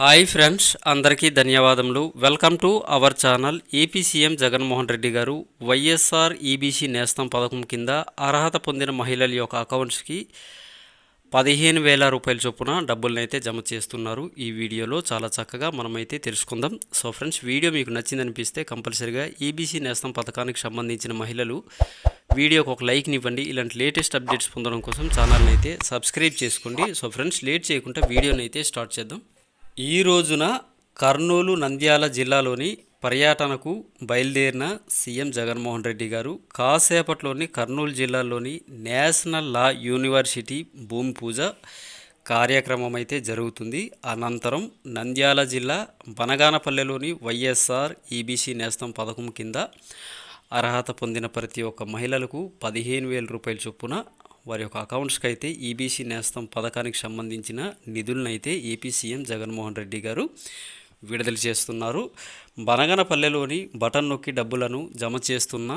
Hi friends అందరికీ ధన్యవాదములు. Welcome to our channel AP CM Jaganmohan Reddy గారు YSR EBC నేస్తం పథకం కింద అర్హత పొందిన మహిళల యొక్క అకౌంట్స్కి పదిహేను వేల రూపాయల చొప్పున డబ్బులనైతే జమ చేస్తున్నారు. ఈ వీడియోలో చాలా చక్కగా మనమైతే తెలుసుకుందాం. సో ఫ్రెండ్స్ వీడియో మీకు నచ్చిందనిపిస్తే కంపల్సరిగా ఈబీసీ నేస్తం పథకానికి సంబంధించిన మహిళలు వీడియోకి ఒక లైక్ని ఇవ్వండి. ఇలాంటి లేటెస్ట్ అప్డేట్స్ పొందడం కోసం ఛానల్ని అయితే సబ్స్క్రైబ్ చేసుకోండి. సో ఫ్రెండ్స్ లేట్ చేయకుండా వీడియోని అయితే స్టార్ట్ చేద్దాం. ఈ రోజున కర్నూలు నంద్యాల జిల్లాలోని పర్యటనకు బయలుదేరిన సీఎం జగన్మోహన్ రెడ్డి గారు కాసేపట్లోని కర్నూలు జిల్లాలోని నేషనల్ లా యూనివర్సిటీ భూమి పూజ కార్యక్రమం అయితే జరుగుతుంది. అనంతరం నంద్యాల జిల్లా బనగానపల్లెలోని వైఎస్ఆర్ ఈబీసీ నేస్తం పథకం కింద అర్హత పొందిన ప్రతి ఒక్క మహిళలకు పదిహేను వేల రూపాయల చొప్పున వారి యొక్క అకౌంట్స్కి అయితే ఈబీసీ నేస్తం పథకానికి సంబంధించిన నిధులను అయితే ఏపీ సీఎం జగన్మోహన్ రెడ్డి గారు విడుదల చేస్తున్నారు. బనగనపల్లెలోని బటన్ నొక్కి డబ్బులను జమ చేస్తున్న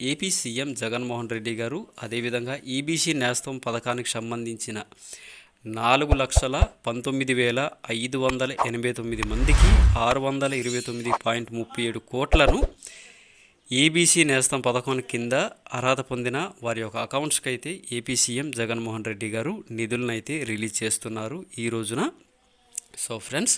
ఏపీ సీఎం జగన్మోహన్ రెడ్డి గారు అదేవిధంగా ఈబీసీ నేస్తం పథకానికి సంబంధించిన నాలుగు లక్షల పంతొమ్మిది వేల ఐదు వందల ఎనభై తొమ్మిది మందికి ఆరు వందల ఇరవై తొమ్మిది పాయింట్ ముప్పై ఏడు కోట్లను ఈబీసీ నేస్తం పథకం కింద అర్హత పొందిన వారి యొక్క అకౌంట్స్కి అయితే ఏపీ సీఎం జగన్మోహన్ రెడ్డి గారు నిధులను అయితే రిలీజ్ చేస్తున్నారు ఈ రోజున. సో ఫ్రెండ్స్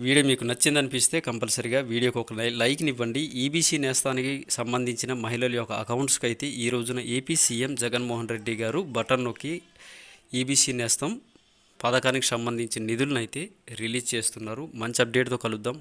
వీడియో మీకు నచ్చిందనిపిస్తే కంపల్సరీగా వీడియోకి ఒక లై- లైక్ని ఇవ్వండి ఈబీసీ నేస్తానికి సంబంధించిన మహిళల యొక్క అకౌంట్స్కి అయితే ఈ రోజున ఏపీ సీఎం జగన్మోహన్ రెడ్డి గారు బటన్ నొక్కి ఈబీసీ నేస్తం పథకానికి సంబంధించిన నిధులను అయితే రిలీజ్ చేస్తున్నారు. మంచి అప్డేట్తో కలుద్దాం.